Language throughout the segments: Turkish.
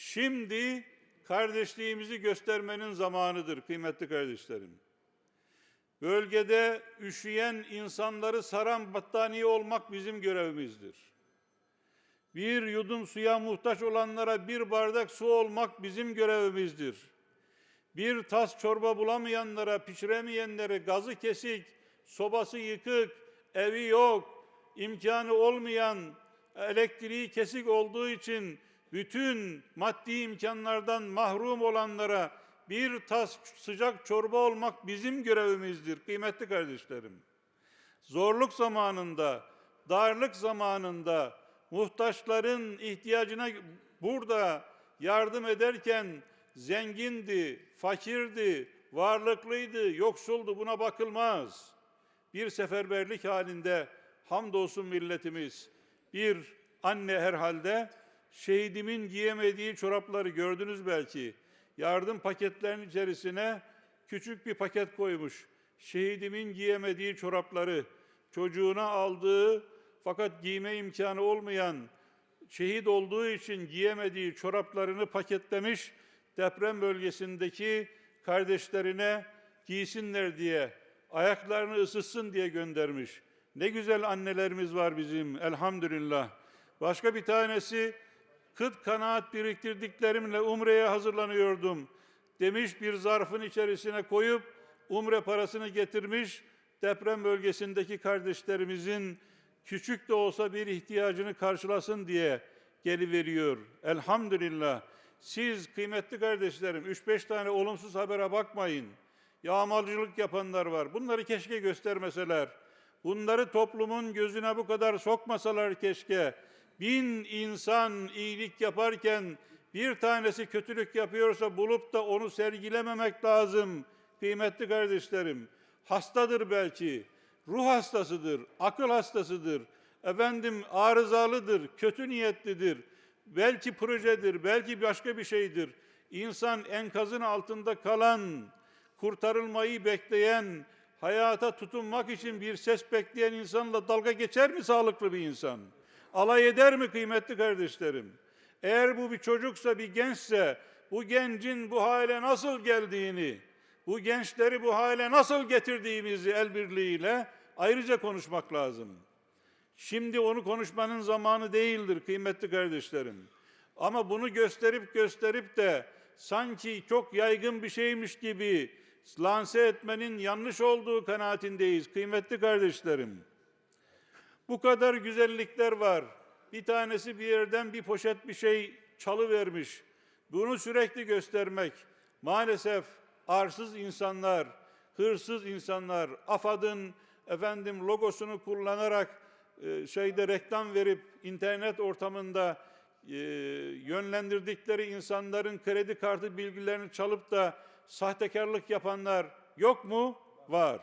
Şimdi kardeşliğimizi göstermenin zamanıdır kıymetli kardeşlerim. Bölgede üşüyen insanları saran battaniye olmak bizim görevimizdir. Bir yudum suya muhtaç olanlara bir bardak su olmak bizim görevimizdir. Bir tas çorba bulamayanlara, pişiremeyenlere, gazı kesik, sobası yıkık, evi yok, imkanı olmayan, elektriği kesik olduğu için bütün maddi imkanlardan mahrum olanlara bir tas sıcak çorba olmak bizim görevimizdir kıymetli kardeşlerim. Zorluk zamanında, darlık zamanında muhtaçların ihtiyacına burada yardım ederken zengindi, fakirdi, varlıklıydı, yoksuldu buna bakılmaz. Bir seferberlik halinde hamdolsun milletimiz bir anne herhalde şehidimin giyemediği çorapları gördünüz belki. Yardım paketlerinin içerisine küçük bir paket koymuş. Şehidimin giyemediği çorapları çocuğuna aldığı fakat giyme imkanı olmayan şehit olduğu için giyemediği çoraplarını paketlemiş deprem bölgesindeki kardeşlerine giysinler diye ayaklarını ısıtsın diye göndermiş. Ne güzel annelerimiz var bizim elhamdülillah. Başka bir tanesi kıt kanaat biriktirdiklerimle umreye hazırlanıyordum demiş bir zarfın içerisine koyup umre parasını getirmiş deprem bölgesindeki kardeşlerimizin küçük de olsa bir ihtiyacını karşılasın diye geliveriyor. Elhamdülillah. Siz kıymetli kardeşlerim 3-5 tane olumsuz habere bakmayın. Yağmalcılık yapanlar var. Bunları keşke göstermeseler. Bunları toplumun gözüne bu kadar sokmasalar keşke. Bin insan iyilik yaparken bir tanesi kötülük yapıyorsa bulup da onu sergilememek lazım. Kıymetli kardeşlerim, hastadır belki, ruh hastasıdır, akıl hastasıdır, efendim arızalıdır, kötü niyetlidir, belki projedir, belki başka bir şeydir. İnsan enkazın altında kalan, kurtarılmayı bekleyen, hayata tutunmak için bir ses bekleyen insanla dalga geçer mi sağlıklı bir insan? Alay eder mi kıymetli kardeşlerim? Eğer bu bir çocuksa, bir gençse, bu gencin bu hale nasıl geldiğini, bu gençleri bu hale nasıl getirdiğimizi el birliğiyle ayrıca konuşmak lazım. Şimdi onu konuşmanın zamanı değildir kıymetli kardeşlerim. Ama bunu gösterip gösterip de sanki çok yaygın bir şeymiş gibi lanse etmenin yanlış olduğu kanaatindeyiz kıymetli kardeşlerim. Bu kadar güzellikler var. Bir tanesi bir yerden bir poşet bir şey çalı vermiş. Bunu sürekli göstermek maalesef arsız insanlar, hırsız insanlar, AFAD'ın efendim logosunu kullanarak e, şeyde reklam verip internet ortamında e, yönlendirdikleri insanların kredi kartı bilgilerini çalıp da sahtekarlık yapanlar yok mu? Var.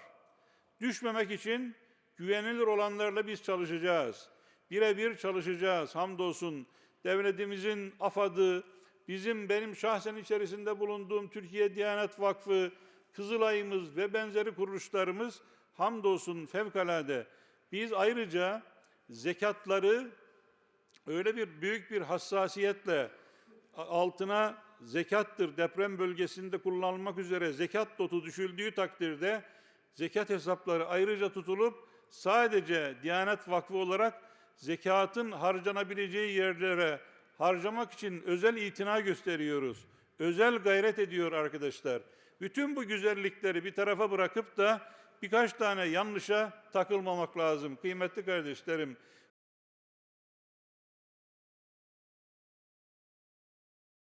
Düşmemek için güvenilir olanlarla biz çalışacağız. Birebir çalışacağız. Hamdolsun devletimizin afadı, bizim benim şahsen içerisinde bulunduğum Türkiye Diyanet Vakfı, Kızılay'ımız ve benzeri kuruluşlarımız hamdolsun fevkalade. Biz ayrıca zekatları öyle bir büyük bir hassasiyetle altına zekattır deprem bölgesinde kullanılmak üzere zekat notu düşüldüğü takdirde zekat hesapları ayrıca tutulup sadece Diyanet Vakfı olarak zekatın harcanabileceği yerlere harcamak için özel itina gösteriyoruz. Özel gayret ediyor arkadaşlar. Bütün bu güzellikleri bir tarafa bırakıp da birkaç tane yanlışa takılmamak lazım kıymetli kardeşlerim.